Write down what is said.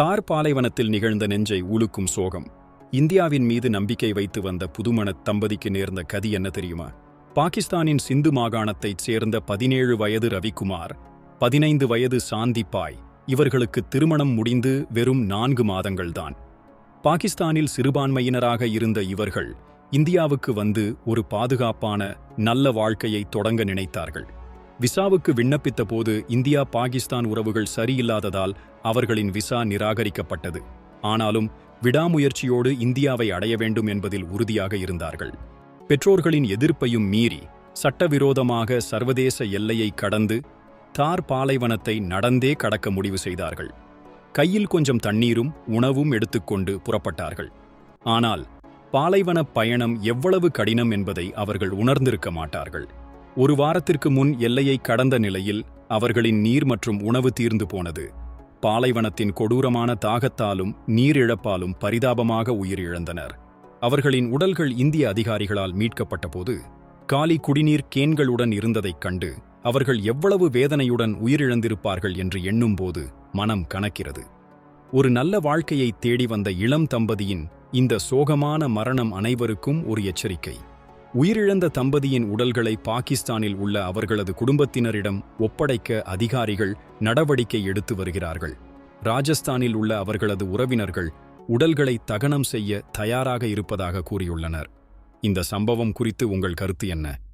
தார் பாலைவனத்தில் நிகழ்ந்த நெஞ்சை உழுக்கும் சோகம். இந்தியாவின் மீது நம்பிக்கை வைத்து வந்த புதுமணத் தம்பதிக்கு நேர்ந்த கதி என்ன தெரியுமா? பாகிஸ்தானின் சிந்து மாகாணத்தைச் சேர்ந்த பதினேழு வயது ரவிக்குமார் பதினைந்து வயது சாந்திப்பாய் இவர்களுக்கு திருமணம் முடிந்து வெறும் நான்கு மாதங்கள்தான். பாகிஸ்தானில் சிறுபான்மையினராக இருந்த இவர்கள் இந்தியாவுக்கு வந்து ஒரு பாதுகாப்பான நல்ல வாழ்க்கையை தொடங்க நினைத்தார்கள். விசாவுக்கு விண்ணப்பித்த போது இந்தியா பாகிஸ்தான் உறவுகள் சரியில்லாததால் அவர்களின் விசா நிராகரிக்கப்பட்டது. ஆனாலும் விடாமுயற்சியோடு இந்தியாவை அடைய வேண்டும் என்பதில் உறுதியாக இருந்தார்கள். பெற்றோர்களின் எதிர்ப்பையும் மீறி சட்டவிரோதமாக சர்வதேச எல்லையை கடந்து தார் பாலைவனத்தை நடந்தே கடக்க முடிவு செய்தார்கள். கையில் கொஞ்சம் தண்ணீரும் உணவும் எடுத்துக்கொண்டு புறப்பட்டார்கள். ஆனால் பாலைவனப் பயணம் எவ்வளவு கடினம் என்பதை அவர்கள் உணர்ந்திருக்க மாட்டார்கள். ஒரு வாரத்திற்கு முன் எல்லையை கடந்த நிலையில் அவர்களின் நீர் மற்றும் உணவு தீர்ந்து போனது. பாலைவனத்தின் கொடூரமான தாகத்தாலும் நீரிழப்பாலும் பரிதாபமாக உயிரிழந்தனர். அவர்களின் உடல்கள் இந்திய அதிகாரிகளால் மீட்கப்பட்டபோது காலி குடிநீர் கேன்களுடன் இருந்ததைக் கண்டு அவர்கள் எவ்வளவு வேதனையுடன் உயிரிழந்திருப்பார்கள் என்று எண்ணும்போது மனம் கணக்கிறது ஒரு நல்ல வாழ்க்கையை தேடி வந்த இளம் தம்பதியின் இந்த சோகமான மரணம் அனைவருக்கும் ஒரு எச்சரிக்கை. உயிரிழந்த தம்பதியின் உடல்களை பாகிஸ்தானில் உள்ள அவர்களது குடும்பத்தினரிடம் ஒப்படைக்க அதிகாரிகள் நடவடிக்கை எடுத்து வருகிறார்கள். ராஜஸ்தானில் உள்ள அவர்களது உறவினர்கள் உடல்களை தகனம் செய்ய தயாராக இருப்பதாக கூறியுள்ளனர். இந்த சம்பவம் குறித்து உங்கள் கருத்து என்ன?